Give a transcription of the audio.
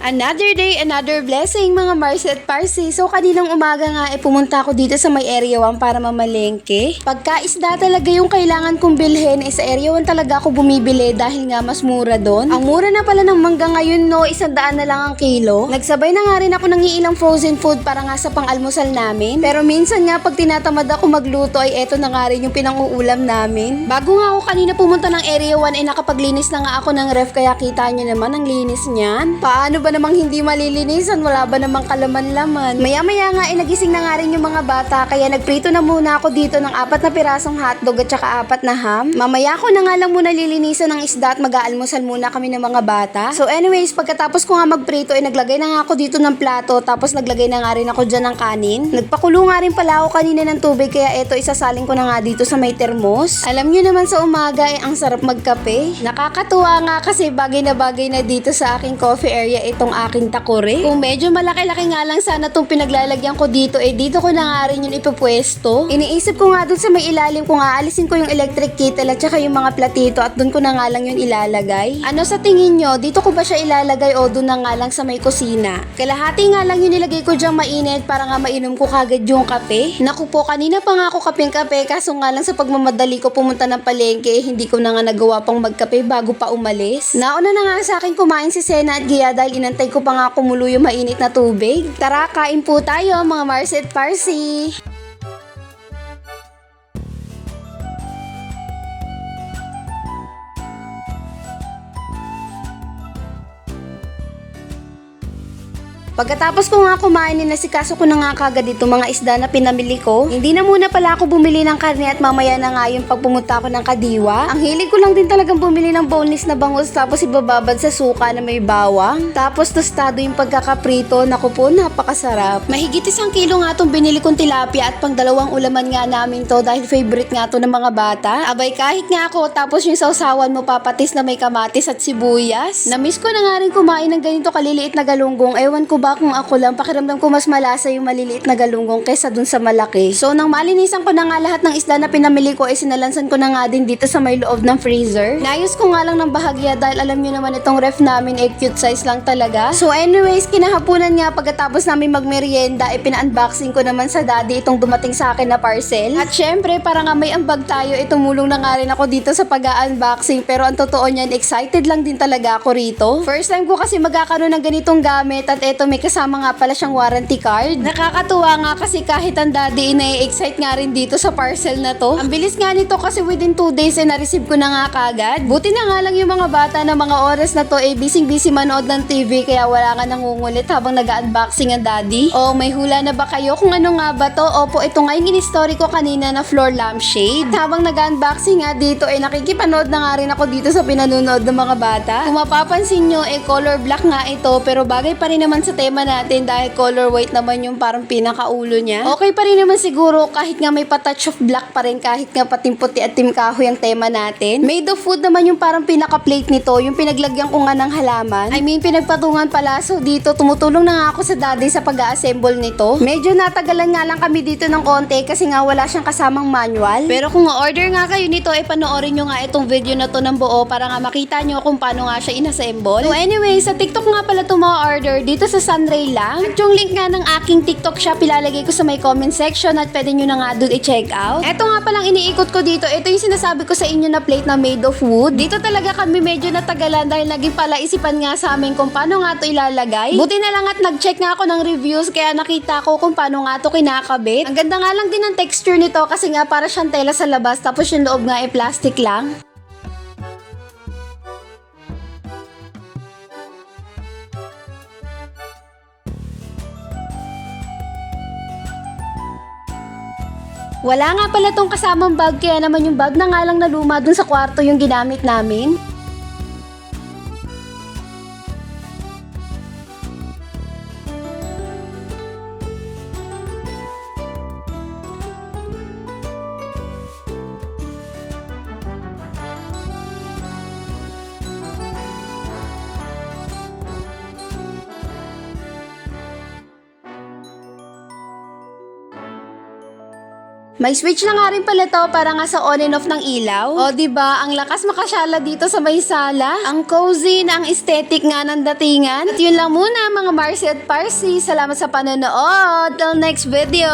Another day, another blessing mga Marset Parsi. So kaninang umaga nga eh pumunta ako dito sa may Area 1 para mamalengke. Pagkaisda talaga yung kailangan kong bilhin eh sa Area 1 talaga ako bumibili dahil nga mas mura doon. Ang mura na pala ng mangga ngayon no, isang daan na lang ang kilo. Nagsabay na nga rin ako ng iilang frozen food para nga sa pang-almusal namin. Pero minsan nga pag tinatamad ako magluto ay eto na nga rin yung pinang-uulam namin. Bago nga ako kanina pumunta ng Area 1 ay nakapaglinis na nga ako ng ref kaya kita nyo naman ang linis niyan. Paano ba namang hindi malilinisan? Wala ba namang kalaman-laman? Maya-maya nga ay nagising na nga rin yung mga bata kaya nagprito na muna ako dito ng apat na pirasong hotdog at saka apat na ham. Mamaya ko na nga lang muna lilinisan ng isda at mag-aalmusal muna kami ng mga bata. So anyways, pagkatapos ko nga magprito ay naglagay na nga ako dito ng plato tapos naglagay na nga rin ako dyan ng kanin. Nagpakulo nga rin pala ako kanina ng tubig kaya eto isasalin ko na nga dito sa may termos. Alam nyo naman sa umaga ay ang sarap magkape. Nakakatuwa nga kasi bagay na bagay na dito sa aking coffee area itong aking takore. Kung medyo malaki-laki nga lang sana itong pinaglalagyan ko dito eh dito ko na nga rin yun ipupwesto. Iniisip ko nga dun sa may ilalim kung aalisin ko yung electric kettle at saka yung mga platito at dun ko na nga lang yun ilalagay. Ano sa tingin nyo? Dito ko ba siya ilalagay o dun na nga lang sa may kusina? Kalahati nga lang yun nilagay ko dyang mainit para nga mainom ko kagad yung kape. Naku po, kanina pa nga ako kapeng kape kaso nga lang sa pagmamadali ko pumunta ng palengke hindi ko na nga nagawa pang magkape bago pa umalis. Nauna na nga sa akin kumain si Sena at Gia dahil inantay ko pa nga kumulo yung mainit na tubig. Tara, kain po tayo mga Marset Parsi! Pagkatapos ko nga kumain, ninasikaso ko na nga kagad dito mga isda na pinamili ko. Hindi na muna pala ako bumili ng karne at mamaya na nga yung pag pumunta ako ng kadiwa. Ang hilig ko lang din talagang bumili ng boneless na bangus tapos ibababad sa suka na may bawang. Tapos tostado yung pagkakaprito. Naku po, napakasarap. Mahigit isang kilo nga itong binili kong tilapia at pang dalawang ulaman nga namin to dahil favorite nga to ng mga bata. Abay kahit nga ako tapos yung sausawan mo papatis na may kamatis at sibuyas. Namiss ko na nga rin kumain ng ganito kaliliit na galunggong. Ewan ko ba kung ako lang, pakiramdam ko mas malasa yung maliliit na galunggong kaysa dun sa malaki. So nang malinisan ko na nga lahat ng isda na pinamili ko, ay sinalansan ko na nga din dito sa may loob ng freezer. Nayos ko nga lang ng bahagya dahil alam nyo naman itong ref namin ay cute size lang talaga. So anyways, kinahapunan nga pagkatapos namin magmerienda, ay pina-unboxing ko naman sa daddy itong dumating sa akin na parcel. At syempre, para nga may ambag tayo, eh, tumulong na nga rin ako dito sa pag-unboxing. Pero ang totoo niyan, excited lang din talaga ako rito. First time ko kasi magkakaroon ng ganitong gamit at eto may kasama nga pala siyang warranty card. Nakakatuwa nga kasi kahit ang daddy ina-excite nga rin dito sa parcel na to. Ang bilis nga nito kasi within 2 days eh na-receive ko na nga kagad. Buti na nga lang yung mga bata na mga oras na to eh busy-busy manood ng TV kaya wala nga nangungulit habang nag-unboxing ang daddy. O may hula na ba kayo kung ano nga ba to? Opo, ito nga yung in-story ko kanina na floor lampshade. At habang nag-unboxing nga dito eh nakikipanood na nga rin ako dito sa pinanunood ng mga bata. Kung mapapansin nyo eh color black nga ito pero bagay pa rin naman sa tema natin dahil color white naman yung parang pinakaulo niya. Okay pa rin naman siguro kahit nga may patouch of black pa rin kahit nga pating puti at tim kahoy ang tema natin. Made of food naman yung parang pinaka-plate nito, yung pinaglagyan ko nga ng halaman. I mean, pinagpatungan pala. So dito, tumutulong na nga ako sa daddy sa pag-assemble nito. Medyo natagalan nga lang kami dito ng konti kasi nga wala siyang kasamang manual. Pero kung order nga kayo nito, eh panoorin nyo nga itong video na to ng buo para nga makita nyo kung paano nga siya inassemble. So anyway, sa TikTok nga pala ito order dito sa Sunray lang. At yung link nga ng aking TikTok shop, ilalagay ko sa may comment section at pwede nyo na nga doon i-check out. Ito nga palang iniikot ko dito, ito yung sinasabi ko sa inyo na plate na made of wood. Dito talaga kami medyo natagalan dahil naging pala isipan nga sa amin kung paano nga to ilalagay. Buti na lang at nag-check nga ako ng reviews kaya nakita ko kung paano nga to kinakabit. Ang ganda nga lang din ng texture nito kasi nga para siyang tela sa labas tapos yung loob nga ay plastic lang. Wala nga pala tong kasamang bag kaya naman yung bag na nga lang na luma dun sa kwarto yung ginamit namin. May switch na nga rin pala to para nga sa on and off ng ilaw. O, ba Ang lakas makasyala dito sa may sala. Ang cozy na ang aesthetic nga ng datingan. At yun lang muna mga Marcy at Parsi. Salamat sa panonood. Till next video!